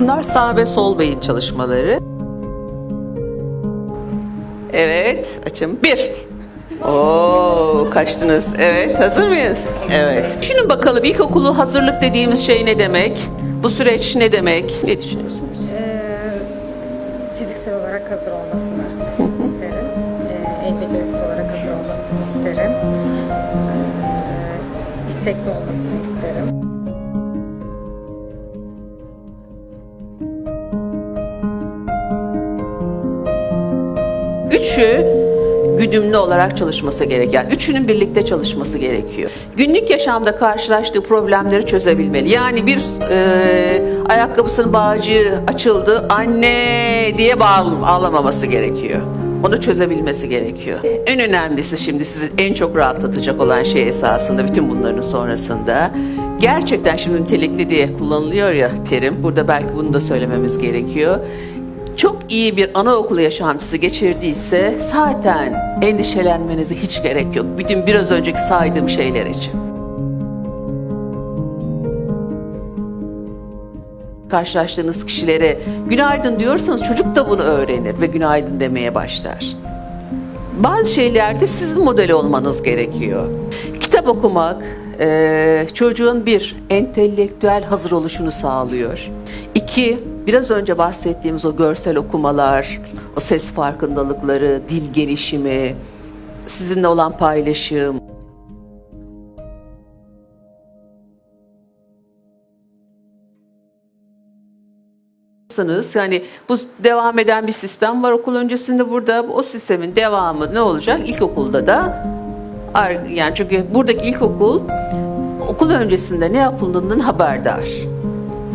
Bunlar sağ ve sol beyin çalışmaları. Evet, açın. Bir. Oo, kaçtınız. Evet, hazır mıyız? Evet. Düşünün bakalım ilkokulu hazırlık dediğimiz şey ne demek? Bu süreç ne demek? Ne düşünüyorsunuz? Ee, fiziksel olarak hazır olmasını isterim. Ee, el becerisi olarak hazır olmasını isterim. Ee, istekli olmasını isterim. Üçü güdümlü olarak çalışması gerek. Yani üçünün birlikte çalışması gerekiyor. Günlük yaşamda karşılaştığı problemleri çözebilmeli. Yani bir e, ayakkabısının bağcığı açıldı, anne diye bağ- ağlamaması gerekiyor. Onu çözebilmesi gerekiyor. En önemlisi şimdi sizi en çok rahatlatacak olan şey esasında bütün bunların sonrasında gerçekten şimdi nitelikli diye kullanılıyor ya terim. Burada belki bunu da söylememiz gerekiyor çok iyi bir anaokulu yaşantısı geçirdiyse zaten endişelenmenize hiç gerek yok. Bütün biraz önceki saydığım şeyler için. Karşılaştığınız kişilere günaydın diyorsanız çocuk da bunu öğrenir ve günaydın demeye başlar. Bazı şeylerde sizin model olmanız gerekiyor. Kitap okumak çocuğun bir entelektüel hazır oluşunu sağlıyor. İki, biraz önce bahsettiğimiz o görsel okumalar, o ses farkındalıkları, dil gelişimi, sizinle olan paylaşım, Yaparsanız, yani bu devam eden bir sistem var okul öncesinde burada. O sistemin devamı ne olacak? İlkokulda da yani çünkü buradaki ilkokul okul öncesinde ne yapıldığından haberdar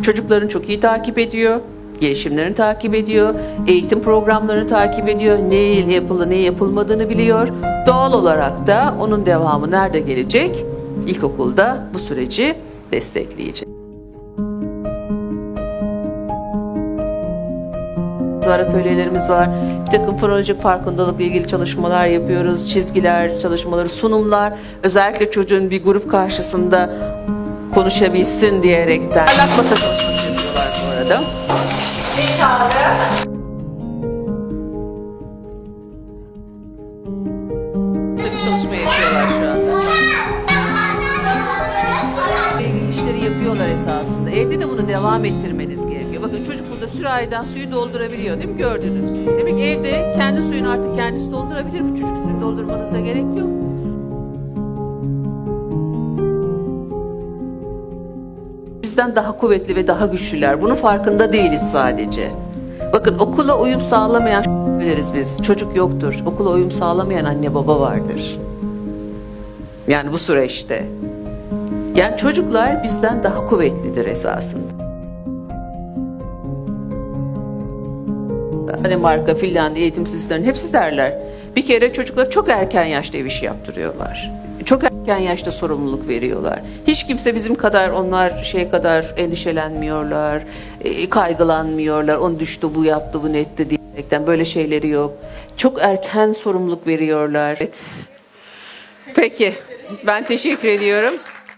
çocukların çok iyi takip ediyor gelişimlerini takip ediyor eğitim programlarını takip ediyor ne yapılı ne yapılmadığını biliyor doğal olarak da onun devamı nerede gelecek ilkokulda bu süreci destekleyecek var, atölyelerimiz var. Bir takım fonolojik farkındalıkla ilgili çalışmalar yapıyoruz. Çizgiler, çalışmaları, sunumlar. Özellikle çocuğun bir grup karşısında konuşabilsin diyerekten. Parlak masa çalışması bu arada. Burada bir çalışma yapıyorlar şu anda. işleri yapıyorlar esasında. Evde de bunu devam ettirmeniz gerekiyor. Bakın çocuk burada sürahiden suyu doldurabiliyor değil mi? Gördünüz. Demek evde kendi suyunu artık kendisi doldurabilir. Bu çocuk sizin doldurmanıza gerek yok. Bizden daha kuvvetli ve daha güçlüler. Bunun farkında değiliz sadece. Bakın okula uyum sağlamayan biliriz biz. Çocuk yoktur. Okula uyum sağlamayan anne baba vardır. Yani bu süreçte. Yani çocuklar bizden daha kuvvetlidir esasında. Danimarka, Finlandiya eğitim sistemlerinin hepsi derler. Bir kere çocuklar çok erken yaşta ev işi yaptırıyorlar. Çok erken yaşta sorumluluk veriyorlar. Hiç kimse bizim kadar onlar şey kadar endişelenmiyorlar, e, kaygılanmıyorlar. On düştü, bu yaptı, bu netti diyerekten böyle şeyleri yok. Çok erken sorumluluk veriyorlar. Evet. Peki, ben teşekkür ediyorum.